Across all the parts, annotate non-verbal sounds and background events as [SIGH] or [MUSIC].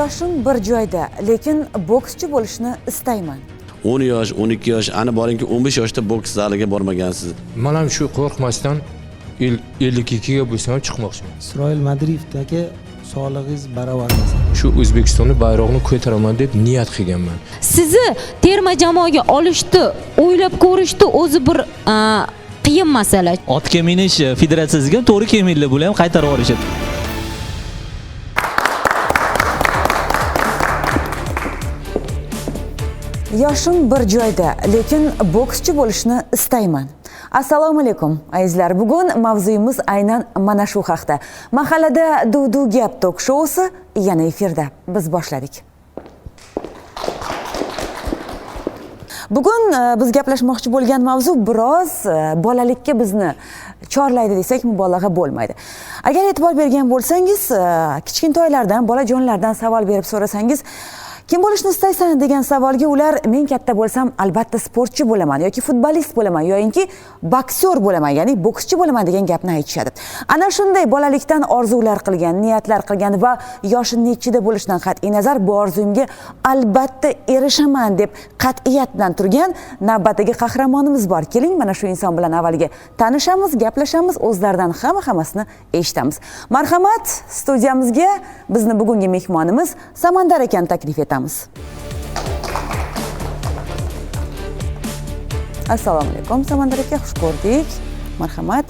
yoshim bir joyda lekin bokschi bo'lishni istayman. 10 yosh 12 yosh ani boringki 15 yoshda boks zaliga bormagansiz. Man ham shu qo'rqmasdan el- ellik ikkiga bo'lsam ham chiqmoqchiman. Isroil madriyevdagi sog'lig'ingiz baravar emas shu o'zbekistonni bayrog'ini ko'taraman deb niyat qilganman. Sizni terma jamoaga olishni o'ylab ko'rishni o'zi bir qiyin masala. Otga minish federatsiyasiga to'g'ri kelmaydilar bular ham qaytarib yuborishadi yoshim bir joyda lekin bokschi bo'lishni istayman. Assalomu alaykum azizlar bugun mavzuyimiz aynan mana shu haqda. Mahallada duv gap tok shousi yana efirda. Biz boshladik. Bugun e, biz gaplashmoqchi bo'lgan mavzu biroz e, bolalikka bizni chorlaydi desak mubolag'a bo'lmaydi. Agar e'tibor bergan bo'lsangiz e, kichkintoylardan bolajonlardan savol berib so'rasangiz kim bo'lishni istaysan degan savolga ular men katta bo'lsam albatta sportchi bo'laman yoki futbolist bo'laman yoyinki boksyor bo'laman ya'ni bokschi bo'laman degan gapni aytishadi. Ana shunday bolalikdan orzular qilgan niyatlar qilgan va yoshi nechida bo'lishidan qat'iy nazar bu orzuyimga albatta erishaman deb qat'iyat bilan turgan navbatdagi qahramonimiz bor. Keling mana shu inson bilan avvaliga tanishamiz gaplashamiz o'zlaridan hamma hammasini eshitamiz. Marhamat studiyamizga bizni bugungi mehmonimiz samandar akani taklif etamiz. Assalomu alaykum. Samandar aka xush ko'rdik. Marhamat.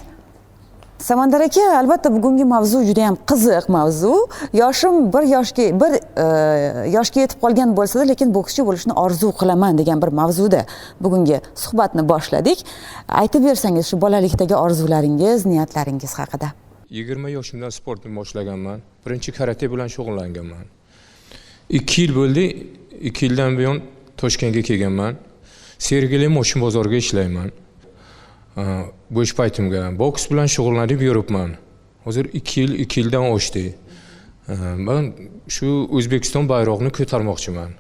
Samandar aka albatta bugungi mavzu juda yam qiziq mavzu. Yoshim bir yoshga bir e, yoshga yetib qolgan bo'lsada lekin bokschi bo'lishni orzu qilaman degan bir mavzuda bugungi suhbatni boshladik. Aytib bersangiz shu bolalikdagi orzularingiz niyatlaringiz haqida. Yigirma yoshimdan sportni boshlaganman. Birinchi karate bilan shug'ullanganman. İkki yil bo'ldi ikki yildan buyon toshkentga kelganman sergeli moshin bozorga ishlayman bo'sh paytimga. Boks bilan shug'ullanib yuribman hozir ikki yil ikki yildan oshdi. Man shu o'zbekiston bayrog'ini ko'tarmoqchiman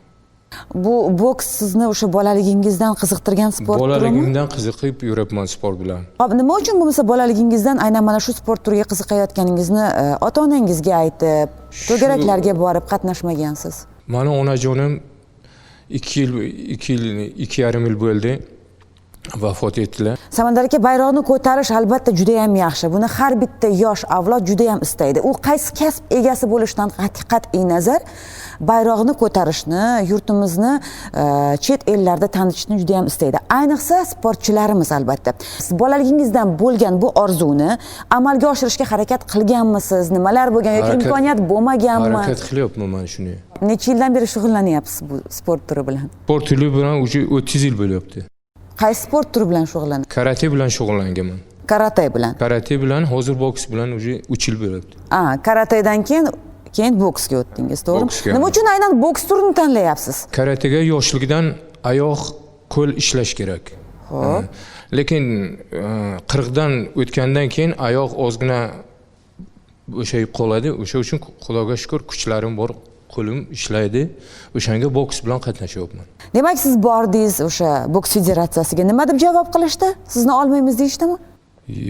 bu boks sizni o'sha bolaligingizdan qiziqtirgan sport turimi? Bolaligimdan qiziqib yuribman sport bilan. Hop, nima uchun bo'lmasa bolaligingizdan aynan mana shu sport turiga qiziqayotganingizni e, ota onangizga aytib to'garaklarga borib qatnashmagansiz? Mani onajonim ikki yil ikki yil ikki yarim yil bo'ldi vafot etdilar. Samandar aka bayroqni ko'tarish albatta juda yam yaxshi. Buni har bitta yosh avlod juda yam istaydi. U qaysi kasb egasi bo'lishidan qat- qat'iy nazar bayroqni ko'tarishni yurtimizni e, chet ellarda tanitishni juda yam istaydi. Ayniqsa sportchilarimiz albatta. Siz bolaligingizdan bo'lgan bu orzuni amalga oshirishga harakat qilganmisiz? Nimalar bo'lgan yoki imkoniyat bo'lmaganmi? harakat qilyapman man shuni necha yildan beri shug'ullanyapsiz bu sport turi bilan? Sport turi bilan уже o'ttiz yil bo'lyapti qaysi sport turi bilan shug'ullanasiz karate bilan shug'ullanganman. Karate bilan. Karate bilan hozir boks bilan уже uch yil bo'lyapti. A karatedan keyin keyin boksga o'tdingiz to'g'rimi? Nima uchun aynan boks turini tanlayapsiz? Karatega yoshligidan oyoq qo'l ishlash kerak. Xo'p. lekin e, qirqdan o'tgandan keyin oyoq ozgina bo'shayib qoladi. O'sha uchun xudoga shukur kuchlarim bor qo'lim ishlaydi o'shanga boks bilan qatnashyapman. Demak siz bordingiz o'sha boks federatsiyasiga nima deb javob qilishdi? Sizni olmaymiz deyishdimi?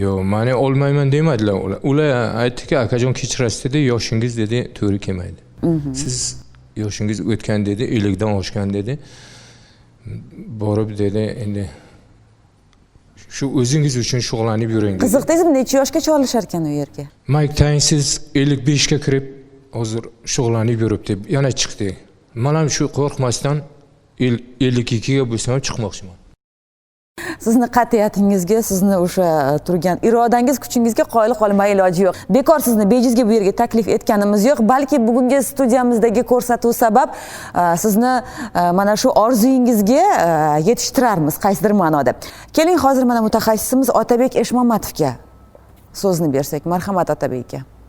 Yo'q mani olmayman demadilar. Ular ular aytdiki akajon kechirasiz dedi yoshingiz dedi to'g'ri kelmaydi. Siz yoshingiz o'tgan dedi ellikdan oshgan dedi. Borib dedi endi shu o'zingiz uchun shug'ullanib yuring dedi. Qiziq deysizmi necha yoshgacha olishar ekan u yerga? Mayk taynsiz ellik beshga kirib hozir shug'ullanib yuribdi yana chiqdi. Man ham shu qo'rqmasdan ellik ikkiga bo'lsam ham chiqmoqchiman. Sizni qat'iyatingizga sizni o'sha e, turgan irodangiz kuchingizga qoyil qolmay iloji yo'q. Bekor sizni bejizga bu yerga taklif etganimiz yo'q balki bugungi studiyamizdagi ko'rsatuv sabab e, sizni e, mana shu orzuyingizga yetishtirarmiz qaysidir ma'noda. Keling hozir mana mutaxassisimiz otabek eshmamatovga so'zni bersak marhamat otabek aka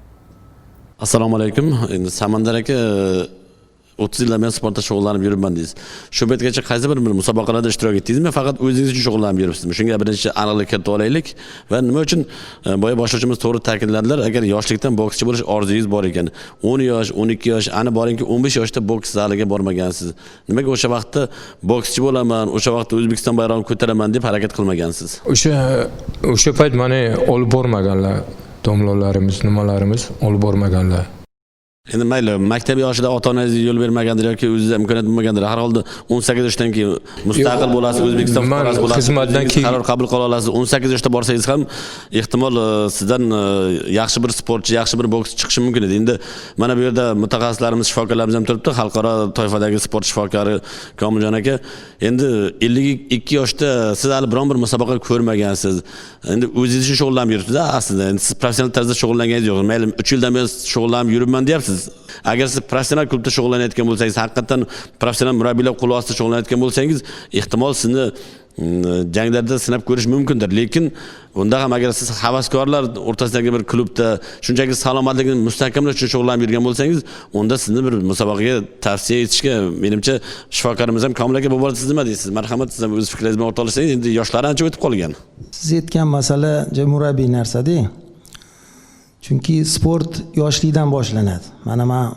assalomu alaykum endi samandar aka o'ttiz yildan beri sportda shug'ullanib yuribman deysiz. Shu paytgacha qaysi bir bir musobaqalarda ishtirok etdingizmi faqat o'zingiz uchun shug'ullanib yuribsizmi? Shunga birinchi aniqlik kiritib olaylik. Va nima uchun e, boya boshlovchimiz to'g'ri ta'kidladilar agar yoshlikdan bokschi bo'lish orzungiz bor ekan o'n yosh o'n ikki yosh ani boringki o'n besh yoshda boks zaliga bormagansiz. Nimaga o'sha vaqtda bokschi bo'laman o'sha vaqtda o'zbekiston bayrog'ini ko'taraman deb harakat qilmagansiz? O'sha o'sha payt mani olib bormaganlar domlalarimiz nimalarimiz olib bormaganlar. Endi mayli maktab yoshida ota onangiz yo'l bermagandir yoki o'zingizda imkoniyat bo'lmagandir har holda 18 yoshdan keyin mustaqil bo'lasiz o'zbekiston fuqarosi bo'lasiz xizmatdan keyin- qaror qabul qila olasiz 18 yoshda borsangiz ham ehtimol e, sizdan e, yaxshi bir sportchi yaxshi bir bokschi chiqishi mumkin edi. Endi mana bu yerda mutaxassislarimiz shifokorlarimiz ham turibdi xalqaro toifadagi sport shifokori komiljon aka. Endi 52 yoshda siz hali biron bir musobaqa ko'rmagansiz. Endi o'zingiz uchun shug'ullanib yuribsiz aslida. Endi siz professional tarzda shug'ullanganingiz yo'q. Mayli 3 yildan beri shug'ullanib yuribman deyapsiz agar siz professional klubda shug'ullanayotgan bo'lsangiz haqiqatdan professional murabbiylar qo'l ostida shug'ullanayotgan bo'lsangiz ehtimol sizni mm, janglarda sinab ko'rish mumkindir. Lekin unda ham agar siz havaskorlar o'rtasidagi bir klubda shunchaki salomatligini mustahkamlash uchun shug'ullanib yurgan bo'lsangiz unda sizni bir musobaqaga tavsiya etishga menimcha shifokorimiz ham komil aka bu borada siz nima deysiz? Marhamat siz ham o'z fikringiz bilan o'rtoqlashsangiz endi yoshlari ancha o'tib qolgan. Siz aytgan masala murabbiy narsada chunki sport yoshlikdan boshlanadi. Mana man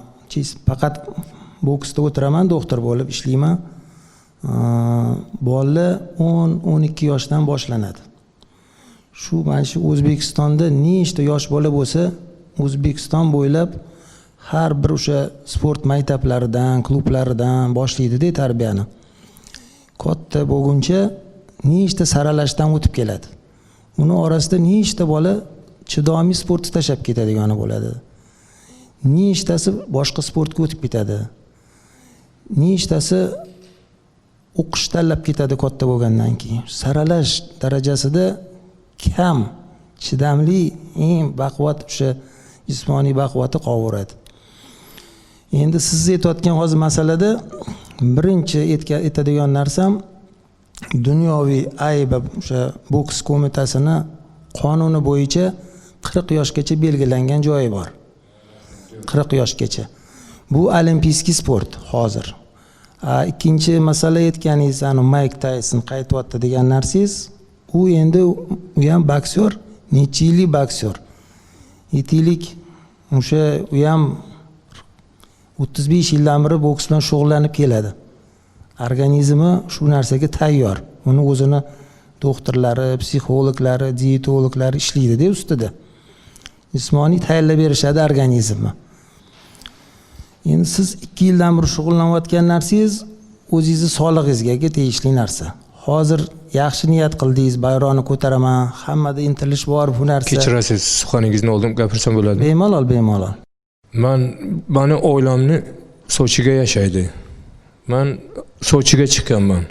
faqat boksda o'tiraman doktor bo'lib ishlayman. Bola bolalar o'n o'n ikki yoshdan boshlanadi. Shu mana shu o'zbekistonda nechta yosh bola bo'lsa o'zbekiston bo'ylab har bir o'sha sport maktablaridan klublaridan boshlaydida tarbiyani. Katta bo'lguncha nechta saralashdan o'tib keladi. Uni orasida nechta bola chidomiy sportni tashlab ketadigani bo'ladi. Nechtasi boshqa sportga o'tib ketadi. Nechtasi o'qish tanlab ketadi katta bo'lgandan keyin. Saralash darajasida kam chidamli eng baquvvat o'sha jismoniy baquvvati qolaveradi endi siz aytayotgan hozir masalada birinchi aytadigan narsam dunyoviy ayb o'sha boks qo'mitasini qonuni bo'yicha qirq yoshgacha belgilangan joyi bor. Qirq yoshgacha. Bu olimpiyskiy sport hozir. Ikkinchi masala aytganingiz ani mayk tayson qaytyapti degan narsangiz u endi u ham boksyor necha yillik boksyor. Yetti yillik o'sha u ham o'ttiz besh yildan beri boks bilan shug'ullanib keladi. Organizmi shu narsaga tayyor. Uni o'zini doktorlari psixologlari dietologlari ishlaydida ustida. Jismoniy tayyorlab berishadi organizmni. Endi siz ikki yildan beri shug'ullanayotgan narsangiz o'zingizni sog'lig'ingizga tegishli narsa. Hozir yaxshi niyat qildingiz bayrog'ni ko'taraman hammada intilish bor bu narsa. Kechirasiz suxoningizni oldim gapirsam bo'ladimi bemalol bemalol. Man mani oilamni sochiga yashaydi. Man sochiga chiqqanman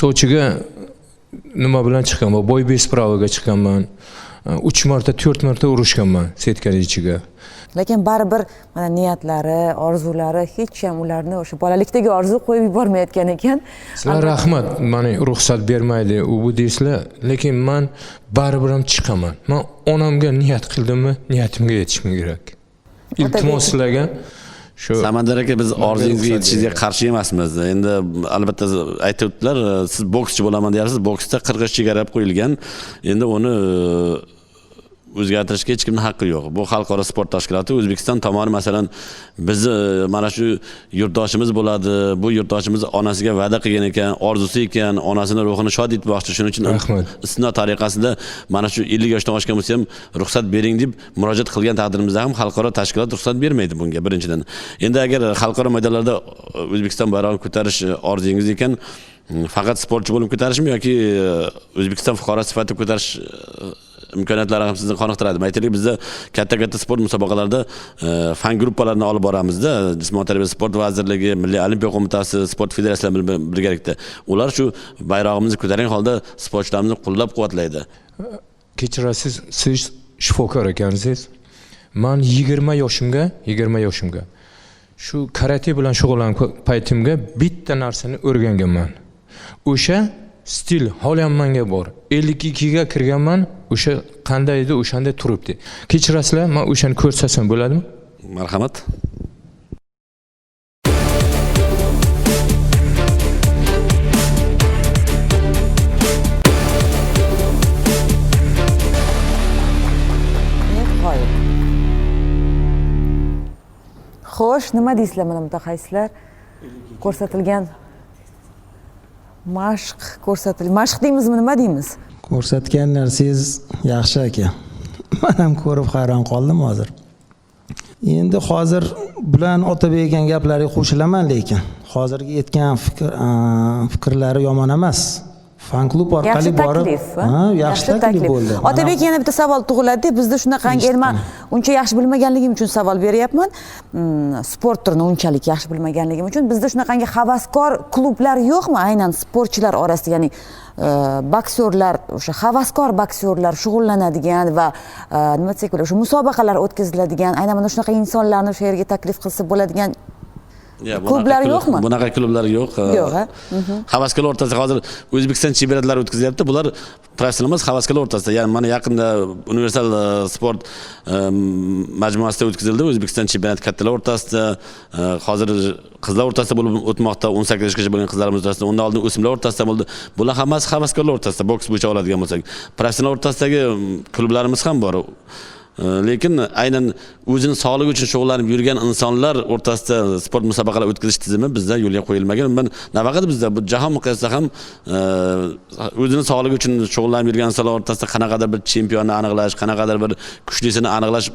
sochiga nima bilan chiqqanman bo'y bespravoga chiqqanman uch marta to'rt marta urushganman setkani ichiga. Lekin baribir mana niyatlari orzulari hech ham ularni o'sha bolalikdagi orzu qo'yib yubormayotgan ekan. Sizlar rahmat mani ruxsat bermaydi u bu deysizlar lekin man baribir ham chiqaman. Man onamga niyat qildimmi niyatimga yetishim kerak. Iltimos sizlarga shu samandar aka biz orzungizga ruxsat yetishingizga qarshi emasmiz. Endi albatta aytib o'tdilar siz bokschi bo'laman deyapsiz. Boksda qirq yosh chegaralab qo'yilgan. Endi uni o'zgartirishga hech kimni haqqi yo'q bu xalqaro sport tashkiloti o'zbekiston tomoni masalan bizni e, mana shu yurtdoshimiz bo'ladi bu yurtdoshimiz onasiga va'da qilgan ekan orzusi ekan onasini ruhini shod etmoqchi shuning uchun Rahmat. istisno tariqasida mana shu 50 yoshdan oshgan bo'lsa ham ruxsat bering deb murojaat qilgan taqdirimizda ham xalqaro tashkilot ruxsat bermaydi bunga birinchidan endi agar xalqaro maydonlarda e, o'zbekiston bayrog'ini ko'tarish e, orzungiz ekan faqat sportchi bo'lib ko'tarishmi yoki o'zbekiston fuqarosi sifatida ko'tarish imkoniyatlari ham sizni qoniqtiradimi aytaylik bizda katta katta sport musobaqalarida e, fan gruppalarini olib boramizda jismoniy tarbiya sport vazirligi milliy olimpiya qo'mitasi sport federatsiyalari bilan birgalikda ular shu bayrog'imizni ko'targan holda sportchilarimizni qo'llab quvvatlaydi. Kechirasiz siz shifokor ekansiz man yigirma yoshimga yigirma yoshimga shu karate bilan shug'ullangan paytimga bitta narsani o'rganganman. O'sha stil hali ham manga bor. ellik ikkiga kirganman o'sha qanday edi o'shanday turibdi. Kechirasizlar man o'shani ko'rsatsam bo'ladimi? Marhamat. Xo'sh nima deysizlar mana mutaxassislar ko'rsatilgan mashq ko'rsatil mashq deymizmi nima deymiz? Ko'rsatgan narsangiz yaxshi aka. [LAUGHS] Man ham ko'rib hayron qoldim hozir. Endi hozir bilan otabek aytgan gaplariga qo'shilaman lekin hozirgi aytgan fikr fikrlari yomon emas. Fan klub orqali borib yaxshi taklif bo'ldi. Otabek yana bitta savol tug'iladi. Bizda shunaqangi man uncha yaxshi bilmaganligim uchun savol beryapman. Mm, sport turini unchalik yaxshi bilmaganligim uchun bizda shunaqangi havaskor klublar yo'qmi? Aynan sportchilar orasida ya'ni e, boksyorlar o'sha havaskor boksyorlar shug'ullanadigan va e, nima desak bo'ladi o'sha musobaqalar o'tkaziladigan aynan mana shunaqa insonlarni o'sha yerga taklif qilsa bo'ladigan Klublar klub- yo'qmi? bunaqa klublar yo'q Yo'q, ha? havaskorlar o'rtasida hozir o'zbekiston chempionatlari o'tkazyapti. Bular professional emas havaskorlar o'rtasida. Ya'ni mana yaqinda universal e, sport e, majmuasida o'tkazildi o'zbekiston chempionati kattalar o'rtasida. E, hozir qizlar o'rtasida bo'lib o'tmoqda o'n sakkiz yoshgacha bo'lgan qizlarimiz o'rtasida. Undan oldin o'smirlar o'rtasida bo'ldi. Bular hammasi havaskorlar o'rtasida boks bo'yicha oladigan bo'lsak. Professional o'rtasidagi klublarimiz ham bor lekin aynan o'zini sog'ligi uchun shug'ullanib yurgan insonlar o'rtasida sport musobaqalar o'tkazish tizimi bizda yo'lga qo'yilmagan. Man nafaqat bizda bu jahon miqyosida ham e, o'zini sog'ligi uchun shug'ullanib yurgan insonlar o'rtasida qanaqadir bir chempionni aniqlash qanaqadir bir kuchlisini aniqlash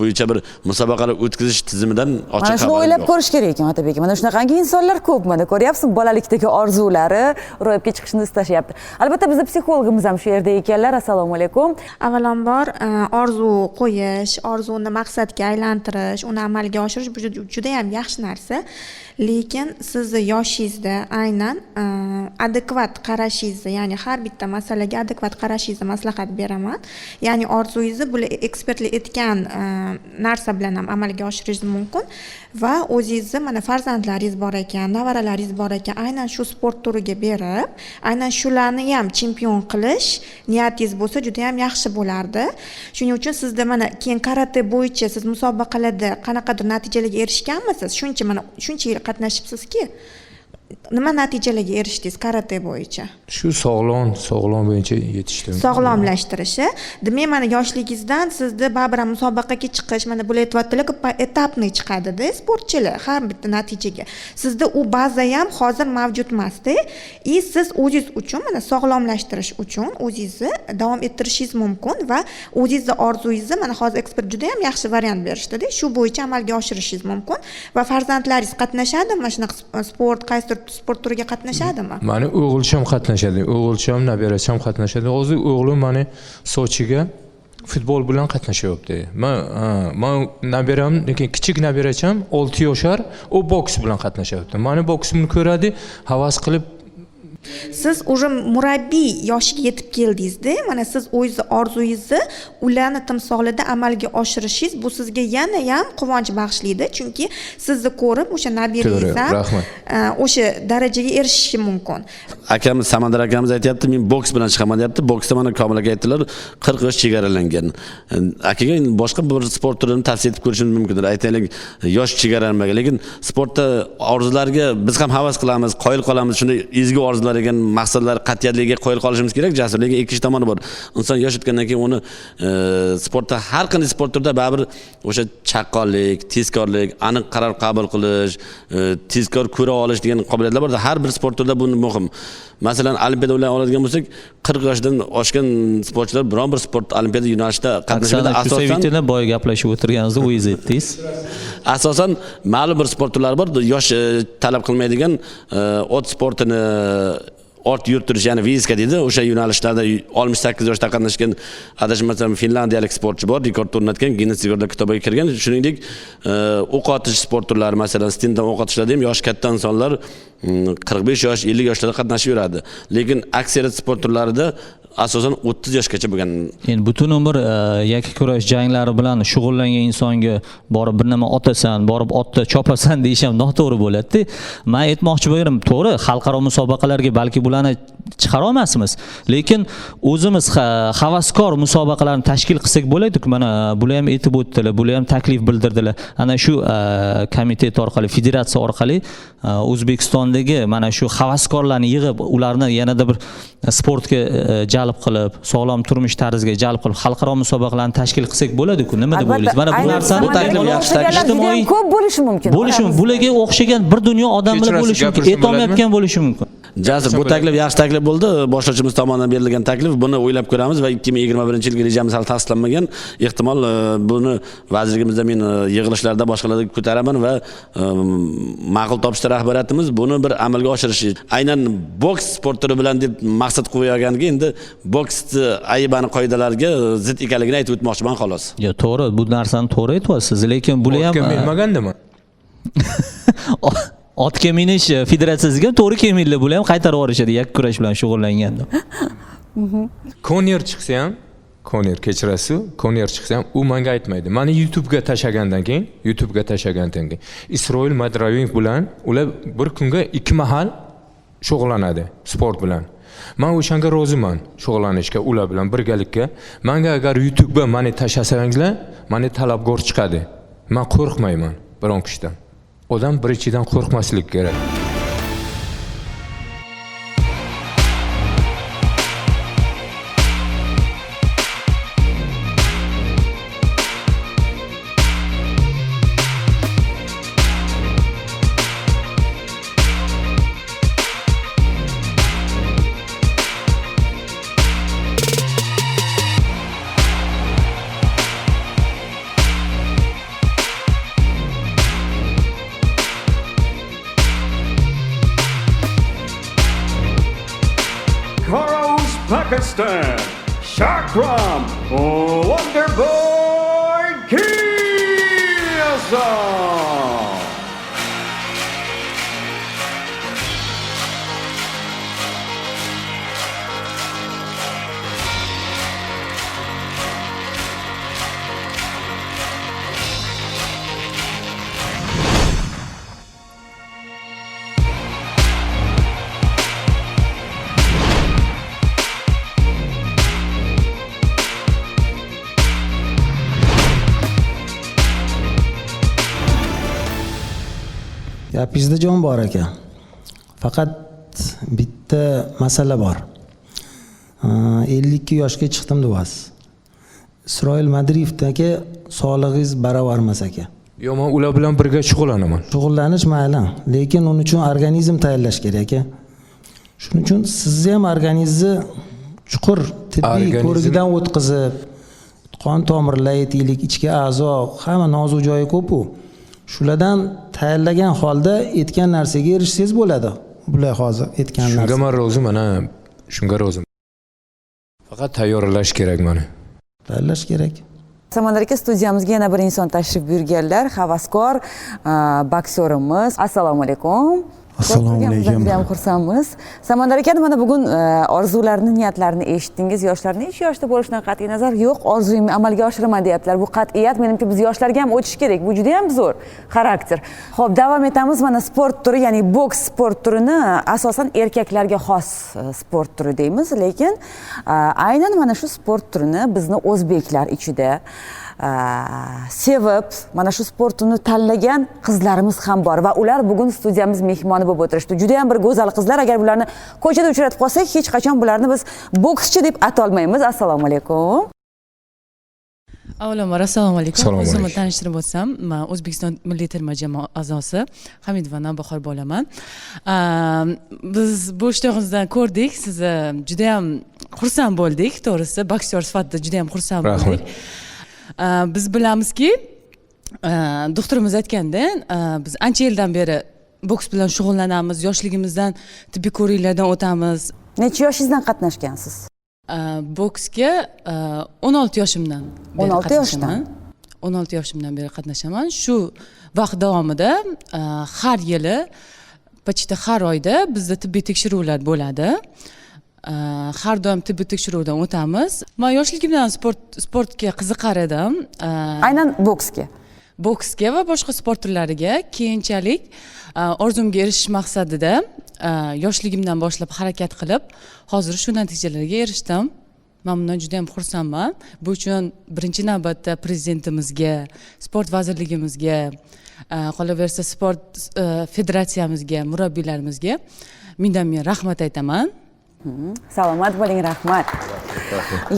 bo'yicha bir musobaqalar o'tkazish tizimidan ochiq mana shuni o'ylab ko'rish kerak ekan otabek. Mana shunaqangi insonlar ko'p mana ko'ryapsizmi? Bolalikdagi orzulari ro'yobga chiqishni istashyapti. Albatta bizni psixologimiz ham shu yerda ekanlar. Assalomu alaykum. Avvalambor e, orzu qo'yish orzuni maqsadga aylantirish uni amalga oshirish bu juda- judayam yaxshi narsa. Lekin sizni yoshingizda aynan e, adekvat qarashingizni ya'ni har bitta masalaga adekvat qarashingizni maslahat beraman. Ya'ni orzungizni bular ekspertlar aytgan e, narsa bilan ham amalga oshirishingiz mumkin va o'zingizni mana farzandlaringiz bor ekan nevaralaringiz bor ekan aynan shu sport turiga berib aynan shularni ham chempion qilish niyatingiz bo'lsa juda yam yaxshi bo'lardi. Shuning uchun sizda mana keyin karate bo'yicha siz musobaqalarda qanaqadir natijalarga erishganmisiz? Shuncha mana shuncha yil qatnashibsizki nima natijalarga erishdingiz? Karate bo'yicha. Shu sog'lom sog'lom bo'yicha yetishdim. Sog'lomlashtirishi. Demak mana yoshligingizdan sizni baribir musobaqaga chiqish mana bular aytyaptilar etapniy chiqadida sportchilar har bitta natijaga. Sizda u baza ham hozir mavjud emasda. И siz o'zingiz uchun mana sog'lomlashtirish uchun o'zingizni davom ettirishingiz mumkin va o'zingizni orzungizni mana hozir ekspert juda yam yaxshi variant berishdida. Shu bo'yicha amalga oshirishingiz mumkin va farzandlaringiz qatnashadimi? Mana shunaqa sport qaysidir sport turiga qatnashadimi? Mani o'g'ilcham qatnashadi. O'g'ilcham nabiracham qatnashadi. Hozir o'g'lim mani sochiga futbol bilan qatnashyapti. Man man nabiram lekin kichik nabiracham olti yoshar u boks bilan qatnashyapti. Mani boksimni ko'radi havas qilib siz уже murabbiy yoshiga yetib keldingizda mana siz o'zingizni orzungizni ularni timsolida amalga oshirishingiz bu sizga yana ham quvonch bag'ishlaydi chunki sizni ko'rib o'sha nabirangiz ham rahmat. e, o'sha darajaga erishishi mumkin. Akamiz samandar akamiz aytyapti men boks bilan chiqaman deyapti. Boksda mana komil aka aytdilar qirq yosh chegaralangan. Akaga endi boshqa bir sport turini tavsiya etib ko'rishimiz mumkindir. Aytaylik yosh chegaralanmagan lekin sportda orzularga biz ham havas qilamiz qoyil qolamiz shunday ezgu orzular degan maqsadlar qat'iyatligiga qoyil qolishimiz kerak. Jasur lekin ikkinchi tomoni bor. Inson yosh o'tgandan keyin uni e, sportda har qanday sport turida baribir o'sha chaqqonlik tezkorlik aniq qaror qabul qilish e, tezkor ko'ra olish degan qobiliyatlar borda. Har bir sport turida bu muhim. Masalan olimpiada bilan oladigan bo'lsak qirq yoshdan oshgan sportchilar biron bir sport olimpiada yo'nalishida qatnashmaydi asosan boya gaplashib o'tirganimizda o'zingiz aytdingiz asosan ma'lum bir sport turlari bor yosh e, talab qilmaydigan e, ot sportini ort yurttirish ya'ni viska deydi o'sha yo'nalishlarda oltmish sakkiz yoshda qatnashgan adashmasam finlandiyalik sportchi bor rekord o'rnatgan ginnes rekordlar kitobiga kirgan. Shuningdek e, o'q otish sport turlari masalan stindan o'q otishlarda ham yoshi katta insonlar mm, qirq besh yosh ellik yoshlarda qatnashib yuradi. Lekin aksariyat sport turlarida asosan o'ttiz yoshgacha bo'lgan. Endi butun umr e, yakka kurash janglari bilan shug'ullangan insonga borib bir nima otasan borib otda chopasan [LAUGHS] deyish ham noto'g'ri bo'ladida man aytmoqchi bo'lganim to'g'ri xalqaro musobaqalarga balki bularni chiqara olmasmiz. Lekin o'zimiz havaskor musobaqalarni tashkil qilsak bo'ladiku mana e, bular ham aytib o'tdilar bular ham taklif bildirdilar. Ana shu e, komitet orqali federatsiya orqali o'zbekistondagi mana shu havaskorlarni yig'ib ularni yanada bir sportga e, jalb qilib sog'lom turmush tarziga jalb qilib xalqaro musobaqalarni tashkil qilsak bo'ladiku nima deb o'ylaysiz? Mana bu narsani bu taklif yaxshi ijtimoiy ko'p bo'lishi mumkin. bo'lishi mumkin. Bularga o'xshagan bir dunyo odam bilan bo'lishi mumkin aytolmayotgan bo'lishi mumkin. Jasur bu taklif yaxshi taklif bo'ldi. Boshlovchimiz tomonidan berilgan taklif buni o'ylab ko'ramiz va ikki ming yigirma birinchi yilgi rejamiz hali tasdiqlanmagan. Ehtimol e, buni vazirligimizda men e, yig'ilishlarda boshqalarda ko'taraman va e, ma'qul topishdi rahbariyatimiz buni bir amalga oshirishi aynan boks sport turi bilan deb maqsad qo'yganga endi boksni aybani qoidalariga zid ekanligini aytib o'tmoqchiman xolos. Yo to'g'ri bu narsani to'g'ri aytyapsiz lekin bular ham Otga minmagandiman [LAUGHS] otga minish federatsiyasiga ham to'g'ri kelmaydilar bular ham qaytarib yuborishadi yakka kurash bilan shug'ullanganda konyer chiqsa ham koner kechirasiz koner chiqsa ham u manga aytmaydi. Mani youtubega tashlagandan keyin youtubega tashlagandan keyin isroil madraviyov bilan ular bir kunga ikki mahal shug'ullanadi sport bilan. Man o'shanga roziman shug'ullanishga ular bilan birgalikka. Manga agar youtubega mani tashlasanglar mani talabgor chiqadi. Man qo'rqmayman biron kishidan. Odam birinchidan qo'rqmaslik kerak. Gapingizda jon bor ekan. Faqat bitta masala bor. Ellik ikki yoshga chiqdim deyapsiz isroil madriyevdagi sog'lig'ingiz baravar emas ekan yo man ular bilan birga shug'ullanaman. Shug'ullanish mayli lekin uning uchun organizm tayyorlash kerak aka. Shuning uchun sizni ham organizmni chuqur tibbiy ko'rigidan o'tkazib qon tomirlar aytaylik ichki a'zo hamma nozik joyi ko'pu shulardan tayyorlagan holda aytgan narsaga erishsangiz bo'ladi. Bular hozir aytgan shunga narsa. man roziman ha shunga roziman faqat tayyorlash kerak mani tayyorlash kerak. Samandar aka studiyamizga yana bir inson tashrif buyurganlar. Havaskor boksyorimiz. Assalomu alaykum Assalomu alaykum. Juda ham xursandmiz. Samandar aka mana bugun a, orzularini niyatlarini eshitdingiz. Yoshlar necha yoshda bo'lishidan qat'iy nazar yo'q. Orzuyimni amalga oshiraman deyaptilar. Bu qat'iyat menimcha biz yoshlarga ham o'tishi kerak. Bu juda ham zo'r xarakter. Ho'p davom etamiz. Mana sport turi ya'ni boks sport turini asosan erkaklarga xos e, sport turi deymiz. Lekin a, aynan mana shu sport turini bizni o'zbeklar ichida sevib mana shu sport turini tanlagan qizlarimiz ham bor va ular bugun studiyamiz mehmoni bo'lib o'tirishdi. Juda ham bir go'zal qizlar agar bularni ko'chada uchratib qolsak hech qachon bularni biz bokschi deb atolmaymiz assalomu alaykum. Avvalambor assalomu alaykum. Assalomu o'zimni alaykum. tanishtirib o'tsam man o'zbekiston milliy terma jamoa a'zosi hamidova navbahor bo'laman. Am, biz bo'shlog'ingizdan ko'rdik sizni juda yam xursand bo'ldik to'g'risi. Boksyor sifatida juda yam xursand Rahmat. bo'ldik. A, biz bilamizki doktorimiz aytganda biz ancha yildan beri boks bilan shug'ullanamiz yoshligimizdan tibbiy ko'riklardan o'tamiz necha yoshingizdan qatnashgansiz boksga a, 16 yoshimdan beri 16 yoshdan? qatnashaman. 16 yoshimdan beri qatnashaman shu vaqt davomida har yili почти har oyda bizda tibbiy tekshiruvlar bo'ladi har doim tibbiy tekshiruvdan o'tamiz. Man yoshligimdan sport sportga qiziqar edim. A, aynan boksga. boksga va boshqa sport turlariga keyinchalik a, orzumga erishish maqsadida yoshligimdan boshlab harakat qilib hozir shu natijalarga erishdim. Man bundan juda yam xursandman. Bu uchun birinchi navbatda prezidentimizga sport vazirligimizga qolaversa sport federatsiyamizga murabbiylarimizga mingdan ming rahmat aytaman salomat bo'ling rahmat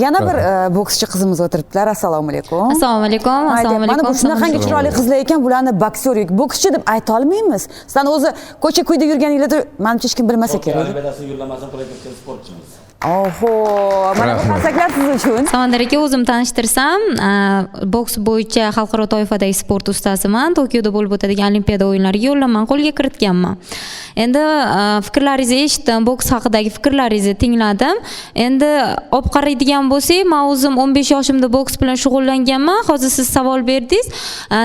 yana bir bokschi qizimiz o'tiribdilar assalomu alaykum assalomu alaykum assalomu mana bu alaykum shunaqangi chiroyli qizlar ekan bularni boksyor yoki bokschi deb ayta olmaymiz sizlarni o'zi ko'cha ko'yda yurganinglarda manimcha hech kim bilmasa kerak oho mana bu qarsaklar siz uchun. Samandar aka o'zim tanishtirsam boks bo'yicha xalqaro toifadagi sport ustasiman tokioda bo'lib o'tadigan olimpiada o'yinlariga yo'llanmani qo'lga kiritganman. Endi fikrlaringizni eshitdim boks haqidagi fikrlaringizni tingladim. Endi olib qaraydigan bo'lsak man o'zim 15 yoshimda boks bilan shug'ullanganman. Hozir siz savol berdingiz.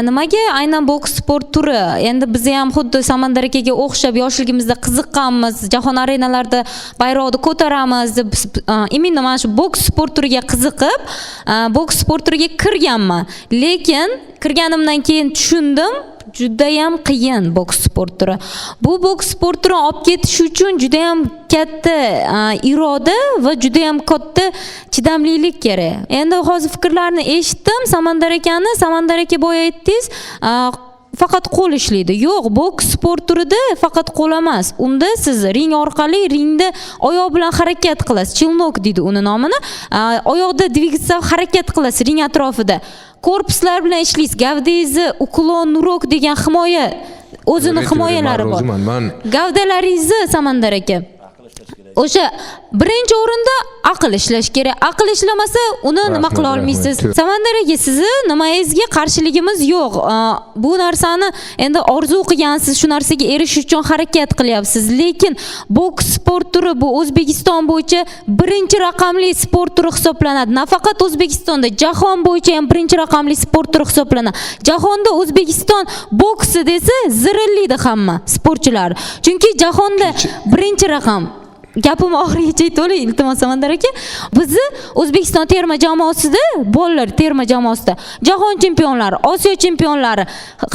Nimaga aynan boks sport turi? Endi biz ham xuddi samandar akaga o'xshab yoshligimizda qiziqqanmiz. Jahon arenalarida bayroqni ko'taramiz deb именно mana shu boks sport turiga qiziqib a, boks sport turiga kirganman lekin kirganimdan keyin tushundim judayam qiyin boks sport turi bu boks sport turini olib ketish uchun judayam katta a, iroda va judayam katta chidamlilik kerak endi hozir fikrlarni eshitdim samandar akani samandar aka boya aytdingiz a, faqat qo'l ishlaydi. Yo'q boks sport turida faqat qo'l emas. Unda siz ring orqali ringda oyoq bilan harakat qilasiz. Chilnok deydi uni nomini. Oyoqda двигаться harakat qilasiz ring atrofida. Korpuslar bilan ishlaysiz. Gavdangizni uklon urok degan himoya o'zini himoyalari bor. gavdalaringizni samandar aka o'sha birinchi o'rinda aql ishlash kerak. Aql ishlamasa uni nima qila olmaysiz? samandar aka sizni nimangizga qarshiligimiz yo'q. Bu narsani endi orzu qilgansiz shu narsaga erishish uchun harakat qilyapsiz. Lekin boks sport turi bu o'zbekiston bo'yicha birinchi raqamli sport turi hisoblanadi. Nafaqat o'zbekistonda jahon bo'yicha ham birinchi raqamli sport turi hisoblanadi. Jahonda o'zbekiston boksi desa zirillaydi hamma sportchilar. Chunki jahonda birinchi raqam gapim oxirigacha aytib iltimos samandar aka. Bizni o'zbekiston terma jamoasida bolalar terma jamoasida jahon chempionlari osiyo chempionlari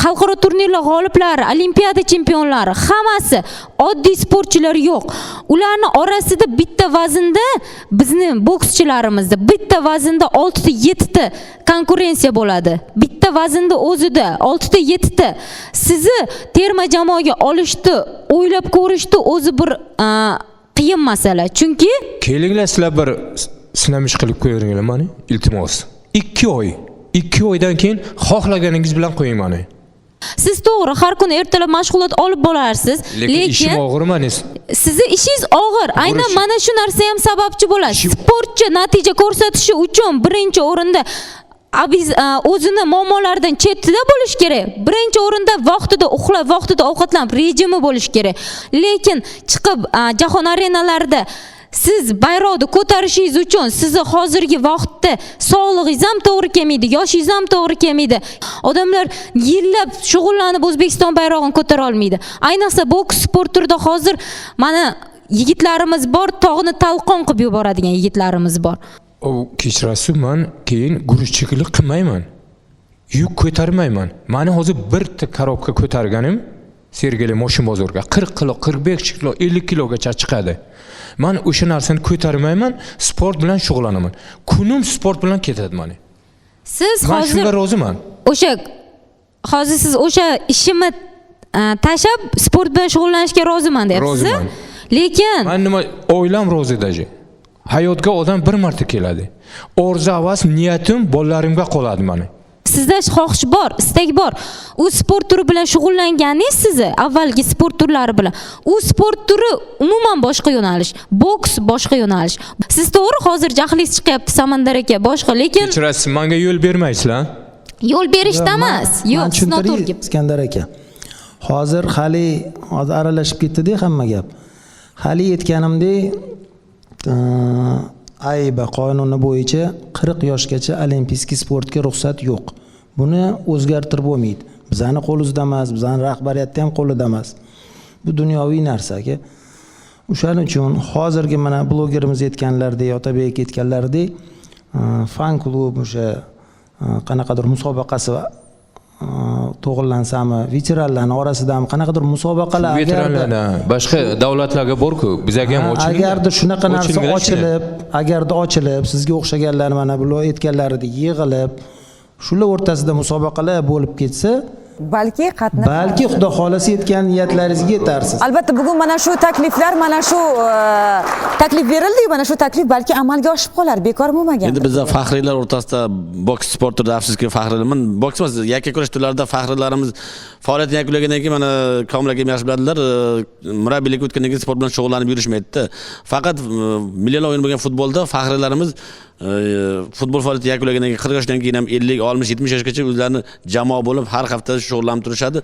xalqaro turnirlar g'oliblari olimpiada chempionlari hammasi oddiy sportchilar yo'q. Ularni orasida bitta vaznda bizni bokschilarimizda bitta vaznda oltita yettita konkurensiya bo'ladi. Bitta vaznda o'zida oltita yettita. Sizni terma jamoaga olishni o'ylab ko'rishni o'zi bir qiyin masala. Chunki kelinglar sizlar bir sinamish qilib ko'ringlar mani. Iltimos. Ikki oy. Ikki oydan keyin xohlaganingiz bilan qo'ying mani. Siz to'g'ri har kuni ertalab mashg'ulot olib borasiz lekin ishim og'ir mani. Sizni ishingiz og'ir. Aynan mana shu narsa ham sababchi bo'ladi. Sportchi natija ko'rsatishi uchun birinchi o'rinda o'zini muammolaridan chetida bo'lish kerak. Birinchi o'rinda vaqtida uxlab vaqtida ovqatlanib rejimi bo'lishi kerak. Lekin chiqib jahon arenalarida siz bayroqni ko'tarishingiz uchun sizni hozirgi vaqtda sog'lig'ingiz ham to'g'ri kelmaydi yoshingiz ham to'g'ri kelmaydi. Odamlar yillab shug'ullanib o'zbekiston bayrog'ini ko'tara olmaydi. Ayniqsa boks sport turida hozir mana yigitlarimiz bor tog'ni talqon qilib yuboradigan yigitlarimiz bor. u kechirasiz man keyin guruchchilik qilmayman yuk ko'tarmayman mani hozir bitta korobka ko'targanim sergeli moshin bozorga qirq kilo qirq besh kilo ellik kilogacha chiqadi man o'sha narsani ko'tarmayman sport bilan shug'ullanaman kunim sport bilan ketadi mani siz man hozir shunga roziman o'sha hozir siz o'sha ishimni a, tashlab sport bilan shug'ullanishga roziman deyapsiz Roziman. lekin man nima oilam rozi даже hayotga odam bir marta keladi. Orzu havas niyatim bolalarimga qoladi mani sizda xohish bor istak bor. U sport turi bilan shug'ullanganingiz sizni avvalgi sport turlari bilan. U sport turi umuman boshqa yo'nalish boks boshqa yo'nalish. Siz to'g'ri hozir jahlingiz chiqyapti samandar aka boshqa lekin kechirasiz manga yo'l bermaysizlar. Yo'l berishda emas yo'q siz noto'g'ri iskandar aka. Hozir hali hozir aralashib ketdida hamma gap. Hali aytganimdek e, ayba qonuni bo'yicha qirq yoshgacha olimpiyskiy sportga ruxsat yo'q. Buni o'zgartirib bo'lmaydi. Bizani qo'limizda emas bizani rahbariyatni ham qo'lida emas. Bu dunyoviy narsa aka o'shaning uchun hozirgi mana blogerimiz aytganlaridek otabek aytganlaridek e, fan klub o'sha e, qanaqadir musobaqasi to'g'irlansami veteranlarni orasidami qanaqadir musobaqalar veteranlardan boshqa davlatlarga borku bizaga ham Ha, ochilgan agarda shunaqa narsa ochilib agarda ochilib sizga o'xshaganlar mana bular aytganlaridek yig'ilib shular o'rtasida musobaqalar bo'lib ketsa balki qatnab balki xudo xohlasa yetgan niyatlaringizga yetarsiz. Albatta bugun mana shu takliflar mana shu e, taklif berildiyu mana shu taklif balki amalga oshib qolar bekor bo'lmagan. Endi bizda faxriylar o'rtasida boks sporti turida afsuski faxriyman boks emas yakka kurash turlarida faxriylarimiz faoliyatini yakunlagandan keyin mana komil akam yaxshi biladilar e, murabbiylikka o'tgandan keyin sport bilan shug'ullanib yurishmaydida faqat e, millionlar o'yin bo'lgan futbolda faxriylarimiz Э, futbol faoliyati yakunlagandan keyin qirq yoshdan keyin ham ellik oltmish yetmish yoshgacha o'zlarini jamoa bo'lib har hafta shug'ullanib turishadi.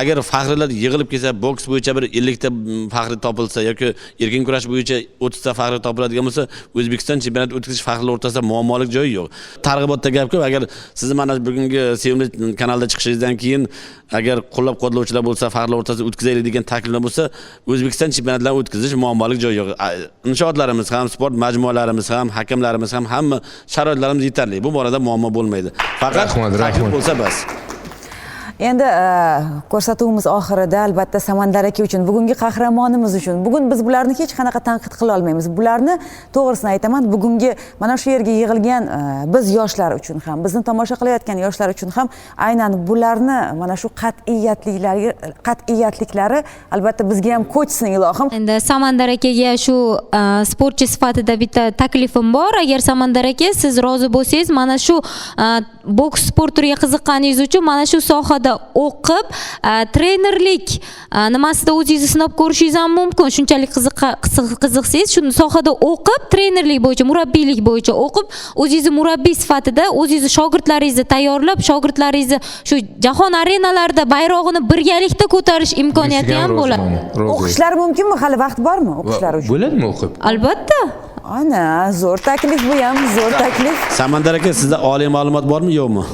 Agar faxriylar yig'ilib kelsa boks bo'yicha bir ellikta mm, faxriy topilsa yoki erkin kurash bo'yicha o'ttizta faxriy topiladigan bo'lsa o'zbekiston chempionati o'tkazish faxriylar o'rtasida muammolik joyi yo'q. Targ'ibotda gap ko'p. Agar sizni mana bugungi sevimli mm, kanalda chiqishingizdan keyin agar qo'llab quvvatlovchilar bo'lsa faxriylar o'rtasida o'tkazaylik degan takliflar bo'lsa o'zbekiston chempionatlarini o'tkazish muammolik joyi yo'q. Inshootlarimiz ham sport majmualarimiz ham hakamlarimiz ham hamma sharoitlarimiz yetarli. Bu borada muammo bo'lmaydi. Faqat Rahmat, rahmat. bo'lsa bas endi e, ko'rsatuvimiz oxirida albatta samandar aka uchun bugungi qahramonimiz uchun. Bugun biz bularni hech qanaqa tanqid qila olmaymiz. Bularni to'g'risini aytaman bugungi mana shu yerga yig'ilgan e, biz yoshlar uchun ham bizni tomosha qilayotgan yoshlar uchun ham aynan bularni mana shu qat'iyatliklari qat'iyatliklari albatta bizga ham ko'chsin ilohim. Endi samandar akaga shu e, sportchi sifatida bitta taklifim bor. Agar samandar aka siz rozi bo'lsangiz mana shu boks sport turiga qiziqqaningiz uchun mana shu sohada o'qib a, trenerlik a, nimasida o'zingizni sinab ko'rishingiz ham mumkin. Shunchalik qiziqsangiz shu sohada o'qib trenerlik bo'yicha murabbiylik bo'yicha o'qib o'zingizni murabbiy sifatida o'zingizni shogirdlaringizni tayyorlab shogirdlaringizni shu jahon arenalarida bayrog'ini birgalikda ko'tarish imkoniyati ham bo'ladi. o'qishlari mumkinmi? Hali vaqt bormi o'qishlari uchun? bo'ladimi o'qib? Albatta. Ana zo'r taklif bu ham zo'r taklif. Samandar aka sizda oliy ma'lumot bormi yo'qmi?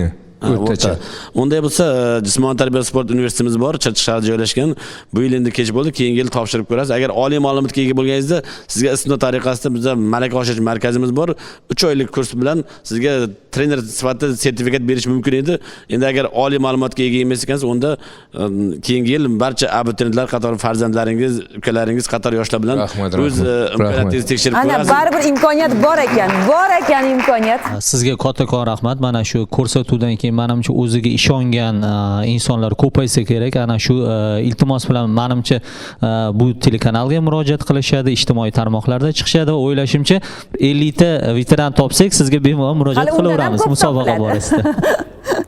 Ha, o'rtacha o'rta. unday bo'lsa e, jismoniy tarbiya sport universitetimiz bor chirchiq shahrida joylashgan bu yil endi kech bo'ldi keyingi yil topshirib ko'rasiz. Agar oliy ma'lumotga ega bo'lganingizda sizga istinod tariqasida bizda malaka oshirish markazimiz bor. Uch oylik kurs bilan sizga trener sifatida sertifikat berish mumkin edi. Endi agar oliy ma'lumotga ega emas ekansiz unda e, keyingi yil barcha abituriyentlar qatori farzandlaringiz ukalaringiz qator yoshlar bilan Rahmat, o'z rahmat. imkoniyatingizni tekshirib ana ko'rasiz. baribir imkoniyat bor ekan bor ekan imkoniyat. Sizga kattakon rahmat. Mana shu ko'rsatuvdan keyin manimcha o'ziga ishongan a, insonlar ko'paysa kerak. Ana shu iltimos bilan manimcha bu telekanalga murojaat qilishadi ijtimoiy tarmoqlarda chiqishadi. Va o'ylashimcha ellikta veteran topsak sizga bemalol murojaat Hali undan ham qilaveramiz ko'p musobaqa topiladi.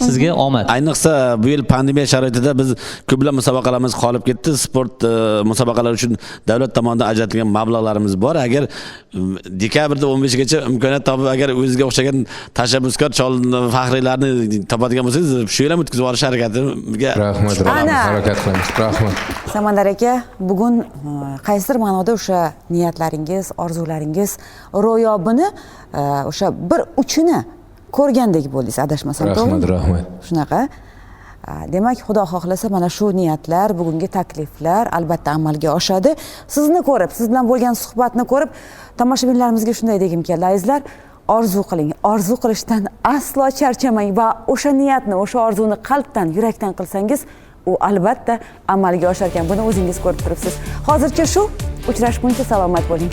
Sizga omad. Ayniqsa bu yil pandemiya sharoitida biz ko'plab musobaqalarimiz qolib ketdi. Sport e, musobaqalari uchun davlat tomonidan ajratilgan mablag'larimiz bor. Agar dekabrda 15 gacha imkoniyat topib agar o'zizga o'xshagan tashabbuskor chol faxriylarni topadigan bo'lsangiz shu yil ham o'tkazib yuborish harakatiga rahmat Ana. rahmat harakat qilamiz. Rahmat. Samandar aka bugun e, qaysidir ma'noda o'sha niyatlaringiz orzularingiz ro'yobini e, o'sha bir uchini ko'rgandek bo'ldingiz adashmasam rahmat to'g'rimi? Rahmat shunaqa. A, demak xudo xohlasa mana shu niyatlar bugungi takliflar albatta amalga oshadi. Sizni ko'rib siz bilan bo'lgan suhbatni ko'rib tomoshabinlarimizga shunday degim keldi. Azizlar orzu qiling. Orzu qilishdan aslo charchamang va o'sha niyatni o'sha orzuni qalbdan yurakdan qilsangiz u albatta amalga oshar ekan buni o'zingiz ko'rib turibsiz. Hozircha shu uchrashguncha salomat bo'ling